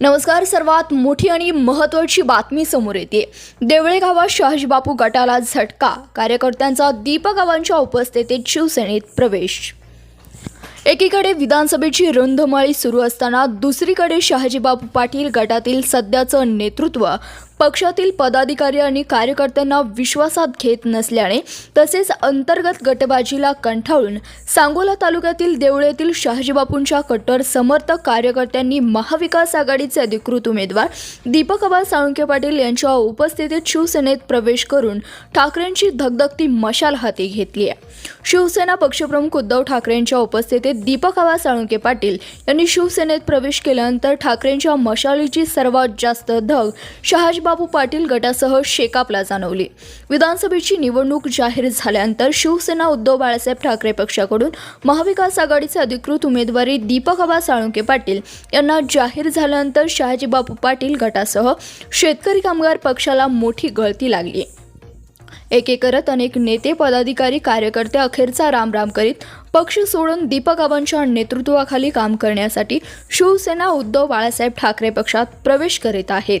नमस्कार सर्वात मोठी आणि महत्त्वाची बातमी समोर येते. देवळे गावात शहाजीबापू गटाला झटका. कार्यकर्त्यांचा दीपगावांच्या उपस्थितीत शिवसेनेत प्रवेश. एकीकडे विधानसभेची रंधमाळी सुरू असताना दुसरीकडे शहाजीबापू पाटील गटातील सध्याचं नेतृत्व पक्षातील पदाधिकारी आणि कार्यकर्त्यांना विश्वासात घेत नसल्याने तसेच अंतर्गत गटबाजीला कंठाळून सांगोला तालुक्यातील देवळेतील शहाजीबापूंच्या कट्टर समर्थक कार्यकर्त्यांनी महाविकास आघाडीचे अधिकृत उमेदवार दीपक आबा साळुंके पाटील यांच्या उपस्थितीत शिवसेनेत प्रवेश करून ठाकरेंची धगधगती मशाल हाती घेतली आहे. शिवसेना पक्षप्रमुख उद्धव ठाकरेंच्या उपस्थितीत दीपक आबा साळुंके पाटील यांनी शिवसेनेत प्रवेश केल्यानंतर ठाकरेंच्या मशालीची सर्वात जास्त धग शहाजी शहाजीबाबू पाटील गटासह शेकापला जाणवली. विधानसभेची निवडणूक जाहीर झाल्यानंतर शिवसेना उद्धव बाळासाहेब ठाकरे पक्षाकडून महाविकास आघाडीचे अधिकृत उमेदवारी दीपक आबा साळुंके पाटील यांना जाहीर झाल्यानंतर शहाजीबाबू पाटील गटासह शेतकरी कामगार पक्षाला मोठी गळती लागली. एक एक करत अनेक नेते पदाधिकारी कार्यकर्ते अखेरचा रामराम करीत पक्ष सोडून दीपक आबांच्या नेतृत्वाखाली काम करण्यासाठी शिवसेना उद्धव बाळासाहेब ठाकरे पक्षात प्रवेश करीत आहेत.